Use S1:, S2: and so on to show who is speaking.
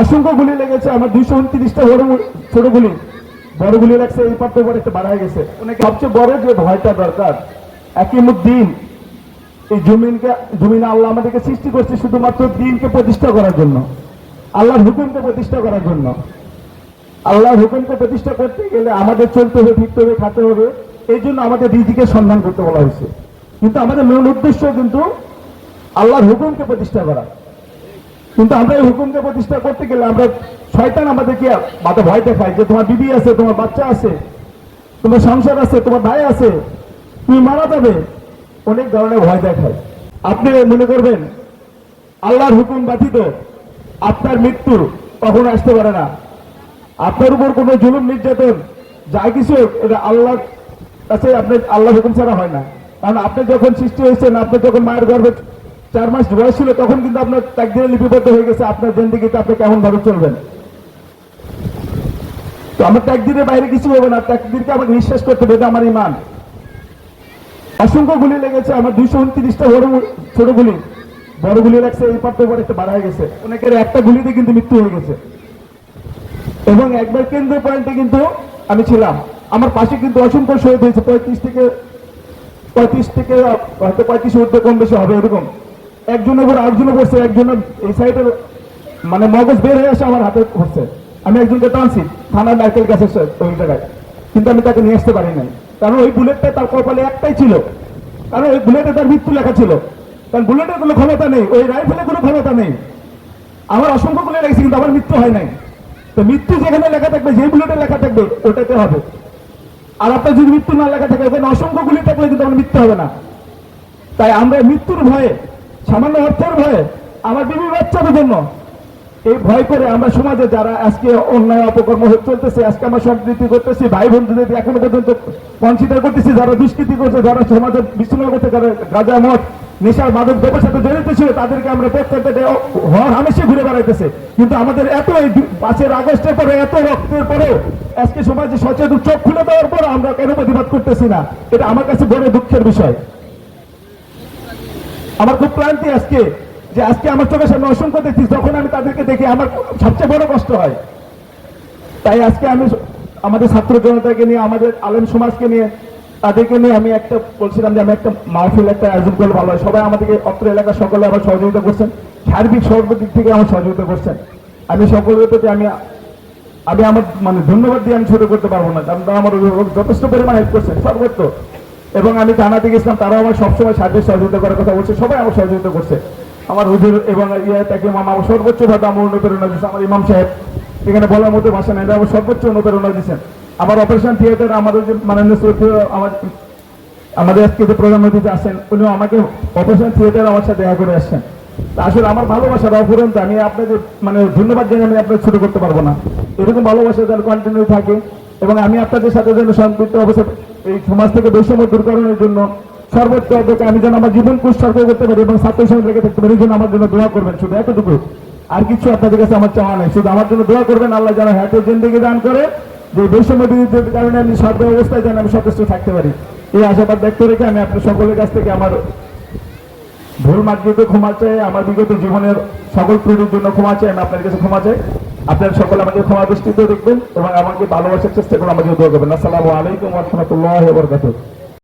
S1: অসংখ্য গুলি লেগেছে আমার দুইশো উনত্রিশটা বড় ছোট গুলি। বড় গুলি লাগছে এই পাত্র পরে একটা বাড়ায় গেছে। সবচেয়ে বড় যে ভয়টা দরকার একিমুদ্দিন এই জমিনকে জমিন আল্লাহ আমাদেরকে সৃষ্টি করছে শুধুমাত্র দিনকে প্রতিষ্ঠা করার জন্য আল্লাহর হুকুমকে প্রতিষ্ঠা করার জন্য। আল্লাহর হুকুমকে প্রতিষ্ঠা করতে গেলে আমাদের চলতে হবে ফিরতে হবে খাতে হবে এই জন্য আমাদের রিজিকে সন্ধান করতে বলা হয়েছে। কিন্তু আমাদের মূল উদ্দেশ্য কিন্তু আল্লাহর হুকুমকে প্রতিষ্ঠা করা। কিন্তু আমরা এই হুকুমকে প্রতিষ্ঠা করতে গেলে আমরা শয়তান আমাদেরকে মাথা ভয় দেখায় যে তোমার বিবি আছে, তোমার বাচ্চা আছে, তোমার সংসার আছে, তোমার ভাই আছে, তুমি মারা যাবে। অনেক ধরনের ভয় দেখায়। আপনি মনে করবেন, আল্লাহর হুকুম ব্যতীত আপনার মৃত্যু কখনো আসতে পারে না। আপনার উপর কোনো জুলুম, নির্যাতন, যা কিছু, এটা আল্লাহর কাছে আপনার আল্লাহ হুকুম ছাড়া হয় না। কারণ আপনি যখন সৃষ্টি হয়েছেন, আপনি যখন মায়ের গর্ভে চার মাস বয়স ছিল, তখন কিন্তু আপনার তাকদিরে লিপিবদ্ধ হয়ে গেছে। আপনার জিন্দিগিতে আপনি কেমন ভাবে চলবেন। তো আমার তাকদিরের বাইরে কিছু হবে না তাকদিরকে আমাকে বিশ্বাস করতে হবে আমার ইমান। অসংখ্য গুলি লেগেছে, আমার দুইশো উনত্রিশটা বড় ছোট গুলি। বড় গুলি লাগছে, এই পাত্র পরে একটা বাড়ায় গেছে। অনেকের একটা গুলিতে কিন্তু মৃত্যু হয়ে গেছে। এবং একবার কেন্দ্র পয়েন্টে কিন্তু আমি ছিলাম। আমার পাশে কিন্তু অসংখ্য শহীদ হয়েছে, পঁয়ত্রিশ থেকে পঁয়ত্রিশ থেকে, হয়তো পঁয়ত্রিশ ঊর্ধ্বে কম বেশি হবে, এরকম। একজনের উপর আরেকজনে পড়ছে একজনের এই সাইডের মানে মগজ বের হয়ে আসে আমার হাতে পড়ছে আমি একজনকে টানছি, থানার নারকেল গাছের ওই জায়গায়। কিন্তু আমি তাকে নিয়ে আসতে পারি নাই। কারণ ওই বুলেটটা তার কপালে একটাই ছিল। কারণ ওই বুলেটে তার মৃত্যু লেখা ছিল। কারণ বুলেটের কোনো ক্ষমতা নেই। ওই রাইফেলের কোনো ক্ষমতা নেই। আমার অসংখ্য গুলি লেগেছে কিন্তু আমার মৃত্যু হয় নাই। তো মৃত্যু যেখানে লেখা থাকবে যে বুলেটে লেখা থাকবে, ওটাতে হবে। আর আপনার যদি মৃত্যু না লেখা থাকে, ওখানে অসংখ্য গুলি থাকলে কিন্তু আমার মৃত্যু হবে না। তাই আমরা মৃত্যুর ভয়ে সামান্য অর্থের ভয়ে আমার বিবি বাচ্চাদের জন্য এই ভয় করে আমরা সমাজে যারা আজকে অন্যায় অপকর্ম চলতেছে, আজকে আমরা সম্প্রীতি করতেছি ভাই বোনদের এখনও পর্যন্ত কনসিডার করতেছি, যারা দুষ্কৃতি করছে, যারা সমাজে বিশৃঙ্খলা করছে, যারা গাঁজা, মদ নেশার মাদক, দ্রব্যের সাথে জড়িত ছিল, তাদেরকে আমরা প্রত্যেকটা হর হামেশে ঘুরে বেড়াইতেছে। কিন্তু আমাদের এত এই পাঁচের আগস্টের পরে, এত রক্তের পরেও আজকে সমাজে সচেতন চোখ খুলে দেওয়ার পর আমরা কেন প্রতিবাদ করতেছি না? এটা আমার কাছে বড় দুঃখের বিষয়। আমার খুব ক্লান্তি আজকে, যে আজকে আমার চোখের সামনে অসংখ্য দেখছি, যখন আমি তাদেরকে দেখি আমার সবচেয়ে বড় কষ্ট হয়। তাই আজকে আমি আমাদের ছাত্র জনতাকে নিয়ে, আমাদের আলেম সমাজকে নিয়ে, তাদেরকে নিয়ে আমি একটা বলছিলাম যে আমি একটা মাহফিল, একটা আয়োজন করলে ভালো হয়। সবাই আমাদেরকে, অত্র এলাকার সকলে আমার সহযোগিতা করছেন। সার্বিক সর্বদিক থেকে আমার সহযোগিতা করছেন। আমি সকলের প্রতি আমি আমি আমার মানে ধন্যবাদ দিয়ে আমি ছোট করতে পারব না। কারণ আমার যথেষ্ট পরিমাণ হেল্প করছেন সর্বত্র এবং আমি জানাতে গেছিলাম, তারাও আমার সবসময় সার্বিক সহযোগিতা করার কথা বলছে, সবাই আমার সহযোগিতা করছে। আমার হুজুর এবং ইয়ে তাকে মামা, আমার সর্বোচ্চ ভাবে আমার অনুপ্রেরণা দিচ্ছে আমার ইমাম সাহেব। এখানে বলার মতো ভাষা নেই আমার সর্বোচ্চ অনুপ্রেরণা দিচ্ছেন আমার অপারেশন থিয়েটার আমাদের যে মাননীয় আমার, আমাদের আজকে যে প্রধান অতিথি আসেন উনিও আমাকে অপারেশন থিয়েটার আমার সাথে দেখা করে আসছেন। আসলে আমার ভালোবাসা অফুরন্ত আমি আপনাদের মানে ধন্যবাদ জানিয়ে আমি আপনাদের ছোট করতে পারব না। এরকম ভালোবাসা যেন কন্টিনিউ থাকে, এবং আমি আপনাদের সাথে যেন সম্পৃক্ত অবস্থা এই সমাজ থেকে বৈষম্য দূরকরণের জন্য সর্বোচ্চ উদ্যোগে আমি যেন আমার জীবন উৎসর্গ করতে পারি এবং ছাত্র সমাজ লেগে থাকতে পারি আমার জন্য দোয়া করবেন, শুধু এতটুকু। আর কিছু আপনাদের কাছে আমার চাওয়া নেই, শুধু আমার জন্য দোয়া করবেন, আল্লাহ যেন হাতে জিন্দগি দান করে, যে বৈষম্য বিরোধীর কারণে আমি সর্ব অবস্থায় যেন আমি সচেষ্ট থাকতে পারি। এই আশাবাদ ব্যক্ত রেখে আমি আপনার সকলের কাছ থেকে আমার ভুল মার্জিত ক্ষমা চাই, আমার বিগত জীবনের সকল ত্রুটির জন্য ক্ষমা চাই, আমি আপনার কাছে ক্ষমা চাই। আপনার সকলে আমাকে ক্ষমা দৃষ্টিতে দেখবেন এবং আমাকে ভালোবাসার চেষ্টা করে আমাকে দোয়া করবেন। আসসালামু আলাইকুম রহমতুল্লাহ বরকাতুহ।